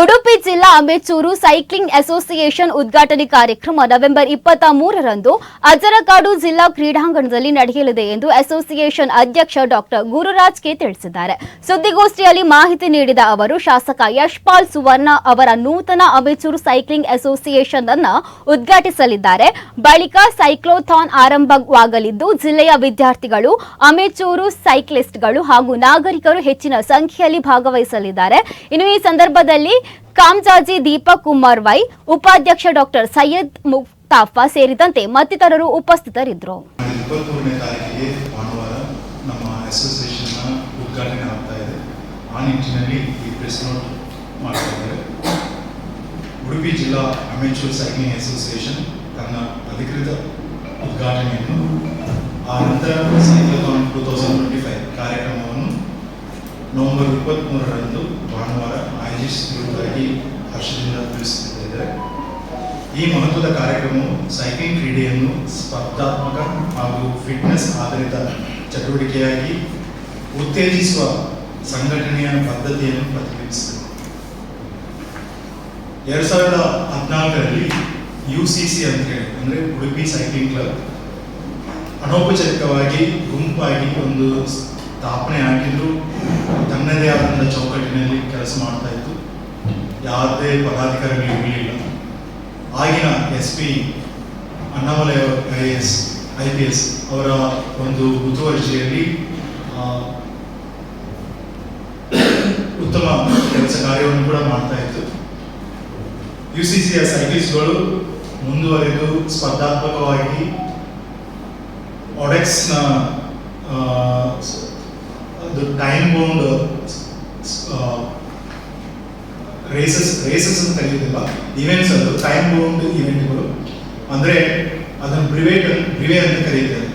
కుడు ಉಡುಪಿ ಜಿಲ್ಲಾ amateur cycling association ಉದ್ಘಾಟನೆ ಕಾರ್ಯಕ್ರಮ ನವೆಂಬರ್ ಇಪ್ಪತ್ತ ಮೂರರಂದು ಅಜರಕಾಡು ಜಿಲ್ಲಾ ಕ್ರೀಡಾಂಗಣದಲ್ಲಿ ನಡೆಯಲಿದೆ ಎಂದು ಅಸೋಸಿಯೇಷನ್ ಅಧ್ಯಕ್ಷ ಡಾಕ್ಟರ್ ಗುರುರಾಜ್ ಕೆ ತಿಳಿಸಿದ್ದಾರೆ. ಸುದ್ದಿಗೋಷ್ಠಿಯಲ್ಲಿ ಮಾಹಿತಿ ನೀಡಿದ ಅವರು, ಶಾಸಕ ಯಶ್ಪಾಲ್ ಸುವರ್ಣ ಅವರ ನೂತನ ಅಮೆಚೂರು ಸೈಕ್ಲಿಂಗ್ ಅಸೋಸಿಯೇಷನ್ ಅನ್ನ ಉದ್ಘಾಟಿಸಲಿದ್ದಾರೆ. ಬಳಿಕ ಸೈಕ್ಲೋಥಾನ್ ಆರಂಭವಾಗಲಿದ್ದು, ಜಿಲ್ಲೆಯ ವಿದ್ಯಾರ್ಥಿಗಳು, ಅಮೆಚೂರು ಸೈಕ್ಲಿಸ್ಟ್ಗಳು ಹಾಗೂ ನಾಗರಿಕರು ಹೆಚ್ಚಿನ ಸಂಖ್ಯೆಯಲ್ಲಿ ಭಾಗವಹಿಸಲಿದ್ದಾರೆ. ಇನ್ನು ಈ ಸಂದರ್ಭದಲ್ಲಿ ಕಾಮ್ಜಾಜಿ ದೀಪಕ್ ಕುಮಾರ್ ವೈ, ಉಪಾಧ್ಯಕ್ಷ ಡಾಕ್ಟರ್ ಸೈಯದ್ ಮುಕ್ತಾಫಾ ಸೇರಿದಂತೆ ಮತ್ತಿತರರು ಉಪಸ್ಥಿತರಿದ್ದರು. ಉಡುಪಿ ಜಿಲ್ಲಾ ಅಮೆಚೂರ್ ಸೈಕ್ಲಿಂಗ್ ಅಸೋಸಿಯೇಷನ್ ತನ್ನ ಅಧಿಕೃತ ಉದ್ಘಾಟನೆಯನ್ನು ಆ ನಂತರ cyclothon two thousand twenty five ಕಾರ್ಯಕ್ರಮವನ್ನು ನವೆಂಬರ್ ಇಪ್ಪತ್ತ್ಮೂರರಂದು ಭಾನುವಾರ ಆಯೋಜಿಸಿರುವುದಾಗಿ ಹರ್ಷದಿಂದ ತಿಳಿಸುತ್ತಿದ್ದೇವೆ. ಈ ಮಹತ್ವದ ಕಾರ್ಯಕ್ರಮವು ಸೈಕ್ಲಿಂಗ್ ಕ್ರೀಡೆಯನ್ನು ಸ್ಪರ್ಧಾತ್ಮಕ ಹಾಗೂ ಫಿಟ್ನೆಸ್ ಆಧಾರಿತ ಚಟುವಟಿಕೆಯಾಗಿ ಉತ್ತೇಜಿಸುವ ಸಂಘಟನೆಯ ಪದ್ಧತಿಯನ್ನು ಪ್ರತಿಬಿಂಬಿಸಿದೆ ಎರಡು ಸಾವಿರದ ಹದಿನಾಲ್ಕರಲ್ಲಿ ಯು ಸಿ ಸಿ ಅಂತ ಹೇಳಿ ಅಂದರೆ ಉಡುಪಿ ಸೈಕ್ಲಿಂಗ್ ಕ್ಲಬ್, ಅನೌಪಚಾರಿಕವಾಗಿ ಗುಂಪಾಗಿ ಒಂದು ಸ್ಥಾಪನೆ ಆಗಿದ್ರು ತನ್ನದೇ ಆದಂಥ ಚೌಕಟ್ಟಿನಲ್ಲಿ ಕೆಲಸ ಮಾಡ್ತಾ ಇತ್ತು. ಯಾವುದೇ ಪದಾಧಿಕಾರಿಗಳು ಇರಲಿಲ್ಲ. ಆಗಿನ S P Annamalai I S, I P S ಅವರ ಒಂದು ಮುತುವರ್ಜಿಯಲ್ಲಿ ಉತ್ತಮ ಕೆಲಸ ಕಾರ್ಯವನ್ನು ಕೂಡ ಮಾಡ್ತಾ ಇತ್ತು. ಯು ಸಿ ಸಿಯ ಸೈಕ್ಲಿಸ್ಟ್ಗಳು ಮುಂದುವರೆದು ಸ್ಪರ್ಧಾತ್ಮಕವಾಗಿ ಒಡೆಕ್ಸ್ನ ಅದು ಟೈಮ್ ಬೌಂಡ್ ರೇಸಸ್ ರೇಸಸ್ ಅಂತ ಕರೆಯುವುದಿಲ್ಲ ಇವೆಂಟ್ಸ್ ಅದು ಟೈಮ್ ಬೌಂಡ್ ಇವೆಂಟ್ಗಳು ಅಂದರೆ ಅದನ್ನು ಬ್ರಿವೇಟ್ ಬ್ರಿವೆ ಅಂತ ಕರೀತಾರೆ